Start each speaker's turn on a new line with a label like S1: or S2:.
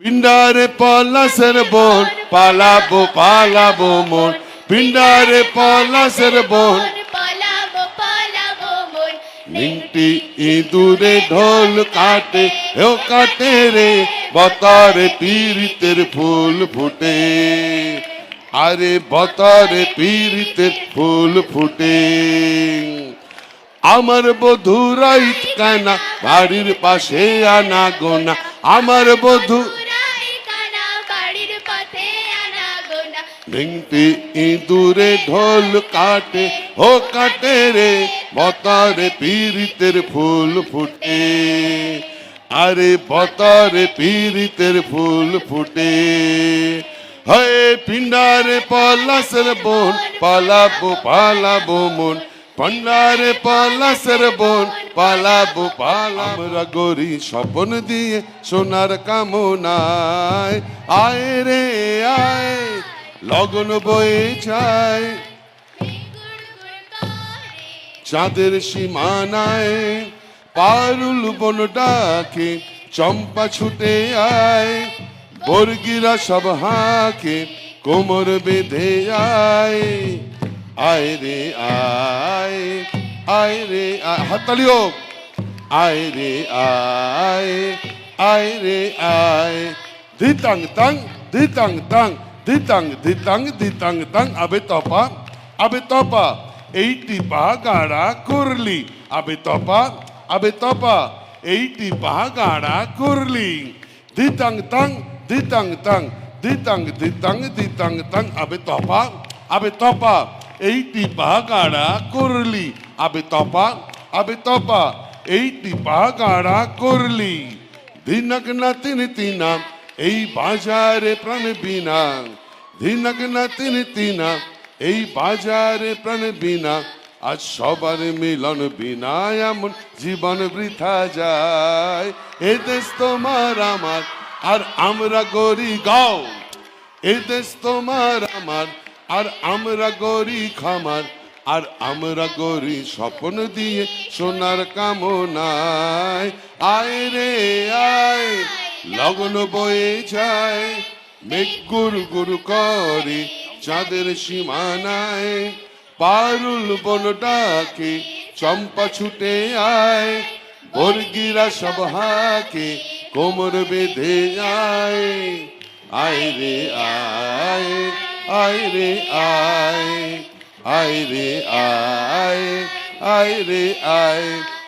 S1: পিন্ডারে পলাশের বোন পালাবো পালাবো মন পিন্ডারে পলাশের বোন নিংটি ইঁদুরে ঢোল কাটে ও কাটে রে বতরে পীড়িতের ফুল ফুটে আরে বতরে পীড়িতের ফুল ফুটে আমার বধুরাই কানা বাড়ির পাশে আনা গোনা আমার বধু নিংটি ইঁদুরে ঢোল কাটে, ও কাটে রে, বতরে পীড়িতের ফুল ফুটে। আরে বতরে পীড়িতের ফুল ফুটে। হয়ে পিন্ডারে পলাশের বোন, পালাবো পালাবো মন। পন্ডারে পলাশের বোন, পালাবো পালা আমরা গরি স্বপন দিয়ে সোনার কামনায়। আয় রে, আয়। লগন বয়ে
S2: করে
S1: চাঁদের সীমানায় পারুল বন ডাকে, চম্পা ছুটে আয়। বর্গিরা সব হাকে, কোমর বেঁধে আয়। আয় রে, আয় আয় রে, আয়। হোক। আয় রে, আয় আয় রে, আয়। ধিতাং তাং ধিতাং তাং। ধিতাং ধিতাং ধিতাং তাং আবে তপা আবে তপা এইটি পা গাড়া করলি আবে তপা আবে তপা এইটি পা গাড়া করলি ধিতাং তাং ধিতাং তাং ধিতাং ধিতাং ধিতাং তাং আবে তপা আবে তপা এইটি পা গাড়া করলি আবে তপা আবে তপা এইটি পা গাড়া করলি দিনক না তিন তিনা এই বাজারে প্রাণ বিনা দিনক না তিন তিনা, এই বাজারে প্রাণ বিনা, আজ সবার মিলন বিনা এমন জীবন বৃথা যায়। এ দেশ তোমার আমার, আর আমরা গরি গাও। এ দেশ তোমার আমার, আর আমরা গরি খামার, আর আমরা গরি স্বপ্ন দিয়ে সোনার কামনায়। আয় রে, আয়। লগন বয়ে যায়, মেঘ গুরু গুরু করে চাঁদের সীমানায়। পারুল বন ডাকে, চম্পা ছুটে আয়, বর্গিরা সব হাকে, কোমর বেঁধে আয়। আয় রে আয় আয় রে আয় আয় রে আয় আয় রে আয়।